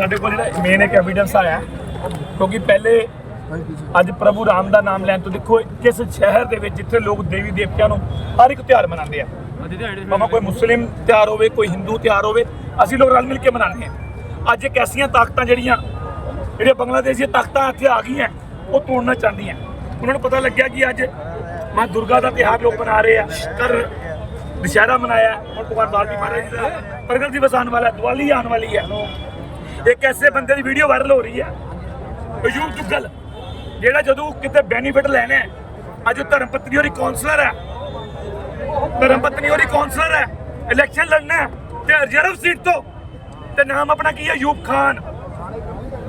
ਸਾਡੇ ਕੋਲ ਜਿਹੜਾ ਮੇਨ ਇੱਕ ਐਵੀਡੈਂਸ ਆਇਆ ਕਿਉਂਕਿ ਪਹਿਲੇ ਅੱਜ ਪ੍ਰਭੂ ਰਾਮ ਦਾ ਨਾਮ ਲੈਣ ਤੋਂ ਦੇਖੋ ਕਿਸ ਸ਼ਹਿਰ ਦੇ ਵਿੱਚ ਜਿੱਥੇ ਲੋਕ ਦੇਵੀ ਦੇਵਤਿਆਂ ਨੂੰ ਹਰ ਇੱਕ ਤਿਉਹਾਰ ਮਨਾਉਂਦੇ ਆ। ਭਾਵੇਂ ਕੋਈ ਮੁਸਲਿਮ ਤਿਉਹਾਰ ਹੋਵੇ ਕੋਈ ਹਿੰਦੂ ਤਿਉਹਾਰ ਹੋਵੇ ਅਸੀਂ ਲੋਕ ਰਲ ਮਿਲ ਕੇ ਮਨਾਉਂਦੇ ਆ। ਅੱਜ ਇੱਕ ਐਸੀਆਂ ਤਾਕਤਾਂ ਜਿਹੜੀਆਂ ਜਿਹੜੀਆਂ ਬੰਗਲਾਦੇਸ਼ ਦੀਆਂ ਤਾਕਤਾਂ ਇੱਥੇ ਆ ਗਈਆਂ ਉਹ ਤੋੜਨਾ ਚਾਹੁੰਦੀਆਂ। ਉਹਨਾਂ ਨੂੰ ਪਤਾ ਲੱਗਿਆ ਕਿ ਅੱਜ ਮਾਂ ਦੁਰਗਾ ਦਾ ਤਿਉਹਾਰ ਲੋਕ ਮਨਾ ਰਹੇ ਆ। ਕਰ ਦੁਸ਼ਹਿਰਾ ਮਨਾਇਆ ਹੁਣ ਭਗਵਾਨ ਵਾਲਮੀਕੀ ਮਹਾਰਾਜ ਜੀ ਦਾ ਪ੍ਰਗਟ ਦਿਵਸ ਆਉਣ ਵਾਲਾ ਦੀਵਾਲੀ ਆਉਣ ਵਾਲੀ ਹੈ ਇੱਕ ਐਸੇ ਬੰਦੇ ਦੀ ਵੀਡੀਓ ਵਾਇਰਲ ਹੋ ਰਹੀ ਹੈ? ਅਯੂਬ ਦੁੱਗਲ ਜਿਹੜਾ ਜਦੋਂ ਕਿਤੇ ਬੈਨੀਫਿਟ ਲੈਣਾ ਹੈ, ਅੱਜ ਉਹ ਧਰਮ ਪਤਨੀ ਹੋਰੀ ਕਾਉਂਸਲਰ ਹੈ। ਧਰਮ ਪਤਨੀ ਹੋਰੀ ਕਾਉਂਸਲਰ ਹੈ ਇਲੈਕਸ਼ਨ ਲੜਨਾ ਤੇ ਰਿਜ਼ਰਵ ਸੀਟ ਤੋਂ, ਤੇ ਨਾਮ ਆਪਣਾ ਕੀ ਹੈ? ਯੂਬ ਖਾਨ।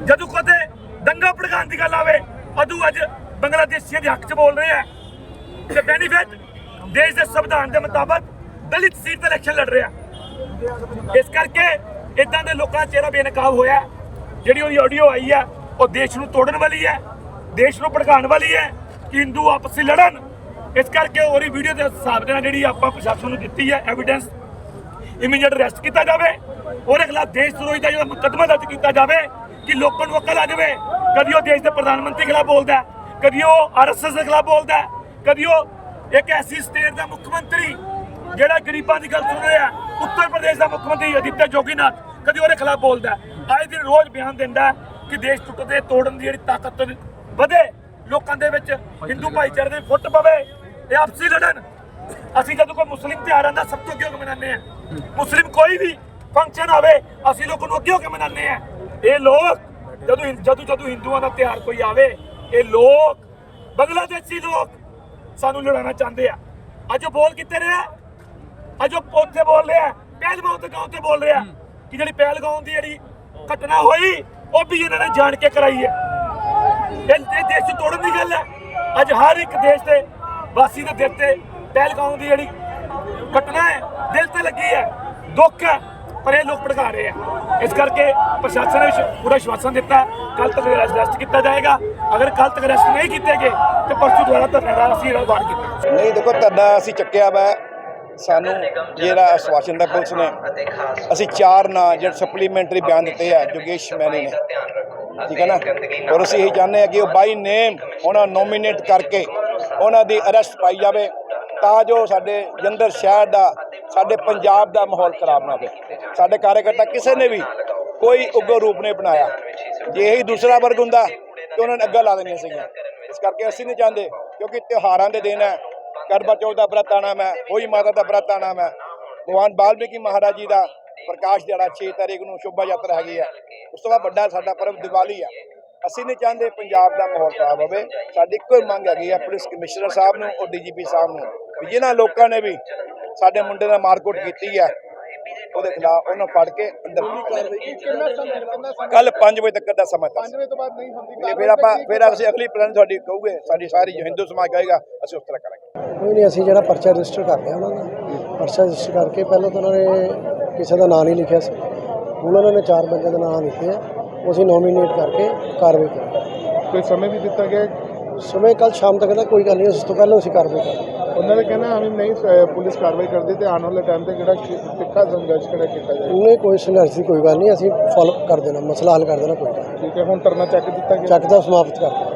ਜਦੋਂ ਕਦੇ ਦੰਗਾ ਭੜਕਾਉਣ ਦੀ ਗੱਲ ਆਵੇ, ਉਦੋਂ ਅੱਜ ਬੰਗਲਾਦੇਸ਼ੀਆਂ ਦੇ ਹੱਕ 'ਚ ਬੋਲ ਰਹੇ ਆ ਤੇ ਬੈਨੀਫਿਟ ਦੇਸ਼ ਦੇ ਸੰਵਿਧਾਨ ਦੇ ਮੁਤਾਬਕ ਦਲਿਤ ਸੀਟ ਤੇ ਇਲੈਕਸ਼ਨ ਲੜ ਰਿਹਾ ਇਸ ਕਰਕੇ ਇਦਾਂ ਦੇ ਲੋਕਾਂ ਦਾ ਚਿਹਰਾ ਬੇਨਕਾਬ ਹੋਇਆ ਜਿਹੜੀ ਉਹਦੀ ਆਡੀਓ ਆਈ ਹੈ, ਉਹ ਦੇਸ਼ ਨੂੰ ਤੋੜਨ ਵਾਲੀ ਹੈ, ਦੇਸ਼ ਨੂੰ ਭੜਕਾਉਣ ਵਾਲੀ ਹੈ ਕਿ ਹਿੰਦੂ ਆਪਸ ਵਿੱਚ ਲੜਨ। ਇਸ ਕਰਕੇ ਉਹਦੀ ਵੀਡੀਓ ਦੇ ਹਿਸਾਬ ਦੇ ਨਾਲ ਜਿਹੜੀ ਆਪਾਂ ਪ੍ਰਸ਼ਾਸਨ ਨੂੰ ਦਿੱਤੀ ਹੈ ਐਵੀਡੈਂਸ ਇਮੀਡੀਏਟ ਅਰੈਸਟ ਕੀਤਾ ਜਾਵੇ। ਉਹਦੇ ਖਿਲਾਫ ਦੇਸ਼ ਵਿਰੋਧੀ ਦਾ ਜਿਹੜਾ ਮੁਕੱਦਮਾ ਦਰਜ ਕੀਤਾ ਜਾਵੇ ਕਿ ਲੋਕਾਂ ਨੂੰ ਅਕਲ ਆ ਜਾਵੇ। ਕਦੀ ਉਹ ਦੇਸ਼ ਦੇ ਪ੍ਰਧਾਨ ਮੰਤਰੀ ਖਿਲਾਫ ਬੋਲਦਾ ਕਦੀ ਉਹ ਆਰਐਸਐਸ ਦੇ ਖਿਲਾਫ ਬੋਲਦਾ ਕਦੀ ਉਹ ਇੱਕ ਐਸੀ ਸਟੇਟ ਦਾ ਮੁੱਖ ਮੰਤਰੀ ਜਿਹੜਾ ਗਰੀਬਾਂ ਦੀ ਗੱਲ ਸੁਣ ਰਿਹਾ ਉੱਤਰ ਪ੍ਰਦੇਸ਼ ਦਾ ਮੁੱਖ ਮੰਤਰੀ ਅਦਿੱਤਿਆ ਜੋਗੀਨਾਥ ਕਦੀ ਉਹਦੇ ਖਿਲਾਫ ਬੋਲਦਾ ਹੈ। ਆਏ ਦਿਨ ਰੋਜ਼ ਬਿਆਨ ਦਿੰਦਾ ਕਿ ਦੇਸ਼ ਟੁੱਟਦੇ ਤੋੜਨ ਦੀ ਜਿਹੜੀ ਤਾਕਤ ਵਧੇ, ਲੋਕਾਂ ਦੇ ਵਿੱਚ ਹਿੰਦੂ ਭਾਈਚਾਰੇ ਦੇ ਫੁੱਟ ਪਵੇ। ਇਹ ਆਪਸੀ ਲੜਨ। ਅਸੀਂ ਜਦੋਂ ਕੋਈ ਮੁਸਲਿਮ ਤਿਉਹਾਰਾਂ ਦਾ ਸਭ ਤੋਂ ਅੱਗੇ ਹੋ ਕੇ ਮਨਾਉਂਦੇ ਆ ਮੁਸਲਿਮ ਕੋਈ ਵੀ ਫੰਕਸ਼ਨ ਆਵੇ, ਅਸੀਂ ਲੋਕਾਂ ਨੂੰ ਅੱਗੇ ਹੋ ਕੇ ਮਨਾਉਂਦੇ ਆ ਇਹ ਲੋਕ, ਜਦੋਂ ਜਦੋਂ ਜਦੋਂ ਹਿੰਦੂਆਂ ਦਾ ਤਿਉਹਾਰ ਕੋਈ ਆਵੇ, ਇਹ ਲੋਕ, ਬੰਗਲਾਦੇਸ਼ੀ ਲੋਕ ਸਾਨੂੰ ਲੜਾਉਣਾ ਚਾਹੁੰਦੇ ਆ। ਅੱਜ ਉਹ ਬੋਲ ਕਿੱਥੇ ਰਿਹਾ ਅੱਜ ਉਹ ਉੱਥੇ ਬੋਲ ਰਿਹਾ ਪਹਿਲਗਾਉਂ ਤੇ ਗਾਉਂ ਤੇ ਬੋਲ ਰਿਹਾ ਕਿ ਜਿਹੜੀ ਪਹਿਲਗਾਉਂ ਦੀ ਜਿਹੜੀ ਘਟਨਾ ਹੋਈ ਉਹ ਵੀ ਇਹਨਾਂ ਨੇ ਜਾਣ ਕੇ ਕਰਾਈ ਹੈ। ਇਹ ਦੇਸ਼ ਨੂੰ ਤੋੜਨ ਦੀ ਗੱਲ ਹੈ। ਅੱਜ ਹਰ ਇੱਕ ਦੇਸ਼ ਦੇ ਵਾਸੀ ਦੇ ਦਿਲ ਤੇ ਪਹਿਲਗਾਉਂ ਦੀ ਜਿਹੜੀ ਘਟਨਾ ਹੈ ਦਿਲ ਤੇ ਲੱਗੀ ਹੈ ਦੁੱਖ ਹੈ ਪਰ ਇਹ ਲੋਕ ਭੜਕਾ ਰਹੇ ਆ ਇਸ ਕਰਕੇ ਪ੍ਰਸ਼ਾਸਨ ਨੇ ਪੂਰਾ ਵਿਸ਼ਵਾਸਨ ਦਿੱਤਾ ਕੱਲ ਤੱਕ ਅਰੈਸਟ ਕੀਤਾ ਜਾਏਗਾ। ਅਗਰ ਕੱਲ ਤੱਕ ਅਰੈਸਟ ਨਹੀਂ ਕੀਤੇ ਗਏ ਤੇ ਪਰਸੋਂ ਦੁਆਰਾ ਧਰਨੇ ਦਾ ਅਸੀਂ ਵਾਰ ਕੀਤਾ। ਨਹੀਂ ਦੇਖੋ ਧਰਨਾ ਅਸੀਂ ਚੱਕਿਆ ਵਾ। ਸਾਨੂੰ ਜਿਹੜਾ ਆਸ਼ਵਾਸਨ ਦਾ ਪੁਲਿਸ ਨੇ, ਅਸੀਂ ਚਾਰ ਨਾਂ ਜਿਹੜੇ ਸਪਲੀਮੈਂਟਰੀ ਬਿਆਨ ਦਿੱਤੇ ਆ, ਜੋਗੇਸ਼ ਮੈਨੀ ਨੇ। ਠੀਕ ਹੈ ਨਾ? ਔਰ ਅਸੀਂ ਇਹ ਚਾਹੁੰਦੇ ਆ ਕਿ ਉਹ ਬਾਈ ਨੇਮ ਉਹਨਾਂ ਨੋਮੀਨੇਟ ਕਰਕੇ ਉਹਨਾਂ ਦੀ ਅਰੈਸਟ ਪਾਈ ਜਾਵੇ, ਤਾਂ ਜੋ ਸਾਡੇ ਜੰਦਰ ਸ਼ਹਿਰ ਦਾ, ਸਾਡੇ ਪੰਜਾਬ ਦਾ ਮਾਹੌਲ ਖਰਾਬ ਨਾ ਹੋਵੇ। ਸਾਡੇ ਕਾਰਜਕਰਤਾ ਕਿਸੇ ਨੇ ਵੀ ਕੋਈ ਉਗੋ ਰੂਪ ਨਹੀਂ ਬਣਾਇਆ ਜੇ ਇਹੀ ਦੂਸਰਾ ਵਰਗ ਹੁੰਦਾ, ਤੇ ਉਹਨਾਂ ਨੇ ਅੱਗਾ ਲਾ ਦੇਣੀਆਂ ਸੀਗੀਆਂ। ਇਸ ਕਰਕੇ ਅਸੀਂ ਨਹੀਂ ਚਾਹੁੰਦੇ, ਕਿਉਂਕਿ ਤਿਉਹਾਰਾਂ ਦੇ ਦਿਨ ਹੈ ਕਰਵਾ ਚੌਥ ਦਾ ਵਰਤ ਆਣਾ ਮੈਂ ਹੋਈ ਮਾਤਾ ਦਾ ਵਰਤ ਆਣਾ ਮੈਂ ਭਗਵਾਨ ਬਾਲਮੀਕੀ ਮਹਾਰਾਜ ਜੀ ਦਾ ਪ੍ਰਕਾਸ਼ ਦਿਹਾੜਾ 6 ਤਾਰੀਖ ਨੂੰ ਸ਼ੋਭਾ ਯਾਤਰਾ ਹੈਗੀ ਹੈ। ਉਸ ਤੋਂ ਬਾਅਦ ਵੱਡਾ ਸਾਡਾ ਪਰਬ ਦੀਵਾਲੀ ਆ ਅਸੀਂ ਨਹੀਂ ਚਾਹੁੰਦੇ ਪੰਜਾਬ ਦਾ ਮਾਹੌਲ ਖਰਾਬ ਹੋਵੇ। ਸਾਡੀ ਇੱਕੋ ਹੀ ਮੰਗ ਹੈਗੀ ਹੈ, ਪੁਲਿਸ ਕਮਿਸ਼ਨਰ ਸਾਹਿਬ ਨੂੰ ਔਰ ਡੀਜੀਪੀ ਸਾਹਿਬ ਨੂੰ ਵੀ, ਜਿਨ੍ਹਾਂ ਲੋਕਾਂ ਨੇ ਵੀ ਸਾਡੇ ਮੁੰਡੇ ਨਾਲ ਮਾਰਕੁੱਟ ਕੀਤੀ ਹੈ ਉਹਦੇ ਖਿਲਾਫ ਉਹਨੂੰ ਫੜ ਕੇ ਅੰਦਰ ਕੱਲ 5 ਵਜੇ ਤੱਕ ਦਾ ਸਮਾਂ ਤਾਂ 5 ਵਜੇ ਤੋਂ ਬਾਅਦ ਨਹੀਂ ਹੁੰਦੀ। ਫਿਰ ਆਪਾਂ ਫਿਰ ਅਸੀਂ ਅਗਲੀ ਪਲਾਨ ਤੁਹਾਡੀ ਕਹੂਗੇ ਸਾਡੀ ਸਾਰੀ ਜੋ ਹਿੰਦੂ ਸਮਾਜ ਕਹੇਗਾ ਅਸੀਂ ਉਸ ਤਰ੍ਹਾਂ ਕਰਾਂਗੇ। ਕੋਈ ਨਹੀਂ ਅਸੀਂ ਜਿਹੜਾ ਪਰਚਾ ਰਜਿਸਟਰ ਕਰ ਲਿਆ ਉਹਨਾਂ ਦਾ। ਪਰਚਾ ਰਜਿਸਟਰ ਕਰਕੇ ਪਹਿਲਾਂ ਤਾਂ ਉਹਨਾਂ ਨੇ ਕਿਸੇ ਦਾ ਨਾਂ ਨਹੀਂ ਲਿਖਿਆ ਸੀ। ਹੁਣ ਉਹਨਾਂ ਨੇ ਚਾਰ ਬੰਦਿਆਂ ਦੇ ਨਾਂ ਦਿੱਤੇ ਆ। ਉਹ ਅਸੀਂ ਨੋਮੀਨੇਟ ਕਰਕੇ ਕਾਰਵਾਈ ਕਰਾਂਗੇ। ਕੋਈ ਸਮੇਂ ਵੀ ਦਿੱਤਾ ਗਿਆ? ਹੈ? ਸਮੇਂ ਕੱਲ ਸ਼ਾਮ ਤੱਕ ਦਾ ਕੋਈ ਗੱਲ ਨਹੀਂ ਉਸ ਤੋਂ ਪਹਿਲਾਂ ਅਸੀਂ ਕਾਰਵਾਈ ਕਰਾਂਗੇ। ਉਹਨਾਂ ਨੇ ਕਹਿਣਾ ਹਮੇ ਨਹੀਂ ਪੁਲਿਸ ਕਾਰਵਾਈ ਕਰਦੀ ਤੇ ਆਉਣ ਵਾਲੇ ਟਾਈਮ ਤੇ ਕਿਹੜਾ ਕਿ- ਤਿੱਖਾ ਸੰਘਰਸ਼ ਕਿਹੜਾ ਕੀਤਾ ਜਾਏ ਉਹਨੇ ਕੋਈ ਸੰਘਰਸ਼ ਦੀ ਕੋਈ ਗੱਲ ਨਹੀਂ ਅਸੀਂ ਫਾਲੋ ਕਰ ਦੇਣਾ ਮਸਲਾ ਹੱਲ ਕਰ ਦੇਣਾ ਕੋਈ ਗੱਲ ਨਹੀਂ। ਠੀਕ ਹੈ ਹੁਣ ਧਰਨਾ ਚੱਕ ਦਿੱਤਾ ਗਿਆ। ਚੱਕ ਦਾ ਸਮਾਪਤ ਕਰ ਦੇਣਾ